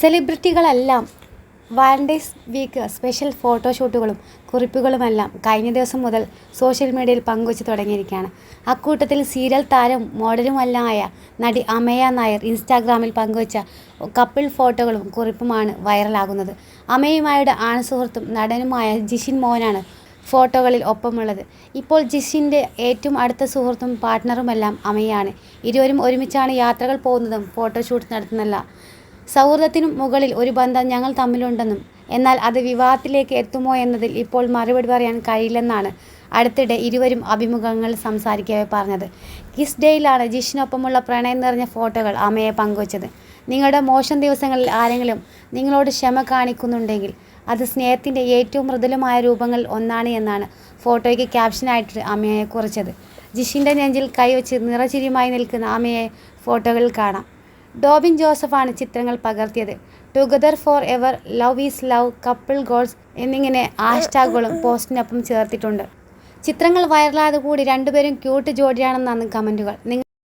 സെലിബ്രിറ്റികളെല്ലാം Valentine's week special ഫോട്ടോഷൂട്ടുകളും കുറിപ്പുകളുമെല്ലാം കഴിഞ്ഞ ദിവസം മുതൽ സോഷ്യൽ മീഡിയയിൽ പങ്കുവച്ച് തുടങ്ങിയിരിക്കുകയാണ്. അക്കൂട്ടത്തിൽ സീരിയൽ താരം മോഡലുമെല്ലാമായ നടി അമയ നായർ ഇൻസ്റ്റാഗ്രാമിൽ പങ്കുവച്ച കപ്പിൾ ഫോട്ടോകളും കുറിപ്പുമാണ് വൈറലാകുന്നത്. അമയുമായുടെ ആൺസുഹൃത്തും നടനുമായ ജിഷിൻ മോഹനാണ് ഫോട്ടോകളിൽ ഒപ്പമുള്ളത്. ഇപ്പോൾ ജിഷിന്റെ ഏറ്റവും അടുത്ത സുഹൃത്തും പാർട്ട്ണറുമെല്ലാം അമയാണ് ഇരുവരും ഒരുമിച്ചാണ് യാത്രകൾ പോകുന്നതും ഫോട്ടോഷൂട്ട് നടത്തുന്നല്ല സൗഹൃദത്തിനും മുകളിൽ ഒരു ബന്ധം ഞങ്ങൾ തമ്മിലുണ്ടെന്നും എന്നാൽ അത് വിവാഹത്തിലേക്ക് എത്തുമോ എന്നതിൽ ഇപ്പോൾ മറുപടി പറയാൻ കഴിയില്ലെന്നാണ് അടുത്തിടെ ഇരുവരും അഭിമുഖങ്ങൾ സംസാരിക്കവേ പറഞ്ഞത്. കിസ് ഡേയിലാണ് ജിഷിനൊപ്പമുള്ള പ്രണയം നിറഞ്ഞ ഫോട്ടോകൾ അമ്മയെ പങ്കുവച്ചത്. നിങ്ങളുടെ മോശം ദിവസങ്ങളിൽ ആരെങ്കിലും നിങ്ങളോട് ക്ഷമ കാണിക്കുന്നുണ്ടെങ്കിൽ അത് സ്നേഹത്തിന്റെ ഏറ്റവും മൃദുലമായ രൂപങ്ങൾ ഒന്നാണ് എന്നാണ് ഫോട്ടോയ്ക്ക് ക്യാപ്ഷനായിട്ട് അമ്മയെ കുറിച്ചത്. ജിഷിന്റെ നെഞ്ചിൽ കൈവച്ച് നിറചിരിയുമായി നിൽക്കുന്ന അമ്മയെ ഫോട്ടോകളിൽ കാണാം. ഡോബിൻ ജോസഫാണ് ചിത്രങ്ങൾ പകർത്തിയത്. Together for ever love is love couple goals എന്നിങ്ങനെ ഹാഷ്ടാഗുകളും പോസ്റ്റിനൊപ്പം ചേർത്തിട്ടുണ്ട്. ചിത്രങ്ങൾ വൈറലായത് കൂടി രണ്ടുപേരും ക്യൂട്ട് ജോഡിയാണെന്നാണ് കമന്റുകൾ